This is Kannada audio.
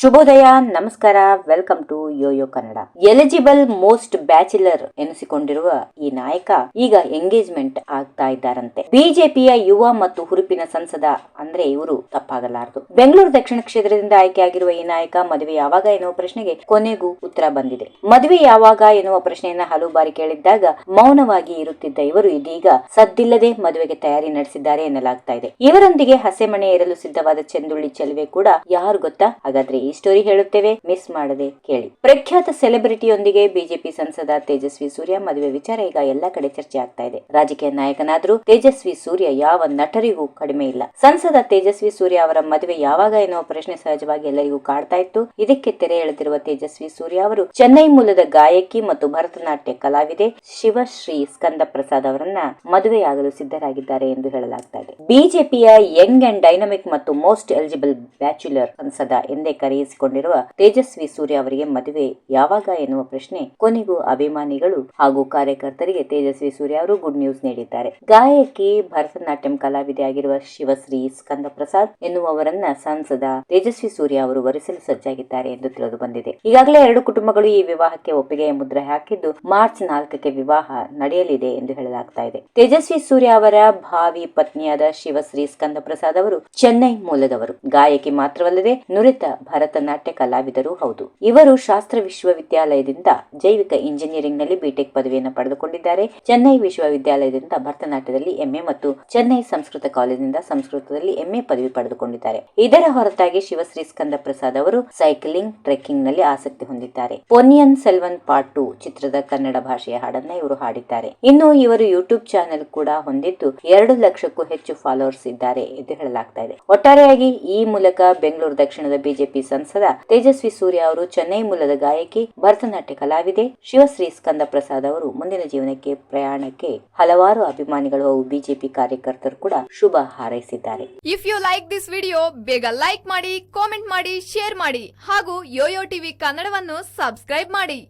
ಶುಭೋದಯ, ನಮಸ್ಕಾರ welcome to Yoyo Kannada eligible most bachelor ಎನಿಸಿಕೊಂಡಿರುವ ಈ ನಾಯಕ ಈಗ ಎಂಗೇಜ್ಮೆಂಟ್ ಆಗ್ತಾ ಇದ್ದಾರಂತೆ. ಬಿಜೆಪಿಯ ಯುವ ಮತ್ತು ಹುರುಪಿನ ಸಂಸದ ಅಂದ್ರೆ ಇವರು ತಪ್ಪಾಗಲಾರದು. ಬೆಂಗಳೂರು ದಕ್ಷಿಣ ಕ್ಷೇತ್ರದಿಂದ ಆಯ್ಕೆಯಾಗಿರುವ ಈ ನಾಯಕ ಮದುವೆ ಯಾವಾಗ ಎನ್ನುವ ಪ್ರಶ್ನೆಗೆ ಕೊನೆಗೂ ಉತ್ತರ ಬಂದಿದೆ. ಮದುವೆ ಯಾವಾಗ ಎನ್ನುವ ಪ್ರಶ್ನೆಯನ್ನ ಹಲವು ಬಾರಿ ಕೇಳಿದ್ದಾಗ ಮೌನವಾಗಿ ಇರುತ್ತಿದ್ದ ಇವರು ಇದೀಗ ಸದ್ದಿಲ್ಲದೆ ಮದುವೆಗೆ ತಯಾರಿ ನಡೆಸಿದ್ದಾರೆ ಎನ್ನಲಾಗ್ತಾ ಇದೆ. ಇವರೊಂದಿಗೆ ಹಸೆಮಣೆ ಏರಲು ಸಿದ್ಧವಾದ ಚೆಂದುಳ್ಳಿ ಚೆಲುವೆ ಕೂಡ ಯಾರು ಗೊತ್ತಾ? ಹಾಗಾದ್ರೆ ಸ್ಟೋರಿ ಹೇಳುತ್ತೇವೆ ಮಿಸ್ ಮಾಡದೆ ಕೇಳಿ. ಪ್ರಖ್ಯಾತ ಸೆಲೆಬ್ರಿಟಿಯೊಂದಿಗೆ ಬಿಜೆಪಿ ಸಂಸದ ತೇಜಸ್ವಿ ಸೂರ್ಯ ಮದುವೆ ವಿಚಾರ ಈಗ ಎಲ್ಲ ಕಡೆ ಚರ್ಚೆ ಆಗ್ತಾ ಇದೆ. ರಾಜಕೀಯ ನಾಯಕನಾದ್ರೂ ತೇಜಸ್ವಿ ಸೂರ್ಯ ಯಾವ ನಟರಿಗೂ ಕಡಿಮೆ ಇಲ್ಲ. ಸಂಸದ ತೇಜಸ್ವಿ ಸೂರ್ಯ ಅವರ ಮದುವೆ ಯಾವಾಗ ಎನ್ನುವ ಪ್ರಶ್ನೆ ಸಹಜವಾಗಿ ಎಲ್ಲರಿಗೂ ಕಾಡ್ತಾ ಇತ್ತು. ಇದಕ್ಕೆ ತೆರೆ ಎಳೆದಿರುವ ತೇಜಸ್ವಿ ಸೂರ್ಯ ಅವರು ಚೆನ್ನೈ ಮೂಲದ ಗಾಯಕಿ ಮತ್ತು ಭರತನಾಟ್ಯ ಕಲಾವಿದೆ ಶಿವಶ್ರೀ ಸ್ಕಂದ ಪ್ರಸಾದ್ ಅವರನ್ನ ಮದುವೆಯಾಗಲು ಸಿದ್ಧರಾಗಿದ್ದಾರೆ ಎಂದು ಹೇಳಲಾಗ್ತಾ ಇದೆ. ಬಿಜೆಪಿಯ ಯಂಗ್ ಅಂಡ್ ಡೈನಮಿಕ್ ಮತ್ತು ಮೋಸ್ಟ್ ಎಲಿಜಿಬಲ್ ಬ್ಯಾಚುಲರ್ ಸಂಸದ ಎಂದೇ ಕರೆಯಿಸಿಕೊಂಡಿರುವ ತೇಜಸ್ವಿ ಸೂರ್ಯ ಅವರಿಗೆ ಮದುವೆ ಯಾವಾಗ ಎನ್ನುವ ಪ್ರಶ್ನೆ ಕೊನೆಗೂ ಅಭಿಮಾನಿಗಳು ಹಾಗೂ ಕಾರ್ಯಕರ್ತರಿಗೆ ತೇಜಸ್ವಿ ಸೂರ್ಯ ಅವರು ಗುಡ್ ನ್ಯೂಸ್ ನೀಡಿದ್ದಾರೆ. ಗಾಯಕಿ ಭರತನಾಟ್ಯಂ ಕಲಾವಿದೆ ಆಗಿರುವ ಶಿವಶ್ರೀ ಸ್ಕಂದ ಪ್ರಸಾದ್ ಎನ್ನುವವರನ್ನ ಸಂಸದ ತೇಜಸ್ವಿ ಸೂರ್ಯ ಅವರು ವರಿಸಲು ಸಜ್ಜಾಗಿದ್ದಾರೆ ಎಂದು ತಿಳಿದು ಬಂದಿದೆ. ಈಗಾಗಲೇ ಎರಡು ಕುಟುಂಬಗಳು ಈ ವಿವಾಹಕ್ಕೆ ಒಪ್ಪಿಗೆಯ ಮುದ್ರೆ ಹಾಕಿದ್ದು ಮಾರ್ಚ್ ನಾಲ್ಕಕ್ಕೆ ವಿವಾಹ ನಡೆಯಲಿದೆ ಎಂದು ಹೇಳಲಾಗ್ತಾ ಇದೆ. ತೇಜಸ್ವಿ ಸೂರ್ಯ ಅವರ ಭಾವಿ ಪತ್ನಿಯಾದ ಶಿವಶ್ರೀ ಸ್ಕಂದ ಪ್ರಸಾದ್ ಅವರು ಚೆನ್ನೈ ಮೂಲದವರು. ಗಾಯಕಿ ಮಾತ್ರವಲ್ಲದೆ ನುರಿತ ಭರತನಾಟ್ಯ ಕಲಾವಿದರು ಹೌದು. ಇವರು ಶಾಸ್ತ್ರ ವಿಶ್ವವಿದ್ಯಾಲಯದಿಂದ ಜೈವಿಕ ಇಂಜಿನಿಯರಿಂಗ್ನಲ್ಲಿ ಬಿಟೆಕ್ ಪದವಿಯನ್ನು ಪಡೆದುಕೊಂಡಿದ್ದಾರೆ. ಚೆನ್ನೈ ವಿಶ್ವವಿದ್ಯಾಲಯದಿಂದ ಭರತನಾಟ್ಯದಲ್ಲಿ ಎಂಎ ಮತ್ತು ಚೆನ್ನೈ ಸಂಸ್ಕೃತ ಕಾಲೇಜಿನಿಂದ ಸಂಸ್ಕೃತದಲ್ಲಿ ಎಂಎ ಪದವಿ ಪಡೆದುಕೊಂಡಿದ್ದಾರೆ. ಇದರ ಹೊರತಾಗಿ ಶಿವಶ್ರೀ ಸ್ಕಂದ ಪ್ರಸಾದ್ ಅವರು ಸೈಕ್ಲಿಂಗ್ ಟ್ರೆಕ್ಕಿಂಗ್ನಲ್ಲಿ ಆಸಕ್ತಿ ಹೊಂದಿದ್ದಾರೆ. ಪೊನ್ನಿಯನ್ ಸೆಲ್ವನ್ ಪಾರ್ಟ್ ಟು ಚಿತ್ರದ ಕನ್ನಡ ಭಾಷೆಯ ಹಾಡನ್ನ ಇವರು ಹಾಡಿದ್ದಾರೆ. ಇನ್ನು ಇವರು ಯೂಟ್ಯೂಬ್ ಚಾನೆಲ್ ಕೂಡ ಹೊಂದಿದ್ದು ಎರಡು ಲಕ್ಷಕ್ಕೂ ಹೆಚ್ಚು ಫಾಲೋವರ್ಸ್ ಇದ್ದಾರೆ ಎಂದು ಹೇಳಲಾಗ್ತಾ ಇದೆ. ಒಟ್ಟಾರೆಯಾಗಿ ಈ ಮೂಲಕ ಬೆಂಗಳೂರು ದಕ್ಷಿಣದ ಬಿಜೆಪಿ ಸಂಸದ ತೇಜಸ್ವಿ ಸೂರ್ಯ ಅವರು ಚೆನ್ನೈ ಮೂಲದ ಗಾಯಕಿ ಭರತನಾಟ್ಯ ಕಲಾವಿದೆ ಶಿವಶ್ರೀ ಸ್ಕಂದ ಪ್ರಸಾದ್ ಅವರು ಮುಂದಿನ ಜೀವನಕ್ಕೆ ಪ್ರಯಾಣಕ್ಕೆ ಹಲವಾರು ಅಭಿಮಾನಿಗಳು ಹಾಗೂ ಬಿಜೆಪಿ ಕಾರ್ಯಕರ್ತರು ಕೂಡ ಶುಭ ಹಾರೈಸಿದ್ದಾರೆ. If you like this video ಬೇಗ ಲೈಕ್ ಮಾಡಿ ಕಾಮೆಂಟ್ ಮಾಡಿ ಶೇರ್ ಮಾಡಿ ಹಾಗೂ ಯೋಯೋ ಟಿವಿ ಕನ್ನಡವನ್ನು ಸಬ್ಸ್ಕ್ರೈಬ್ ಮಾಡಿ.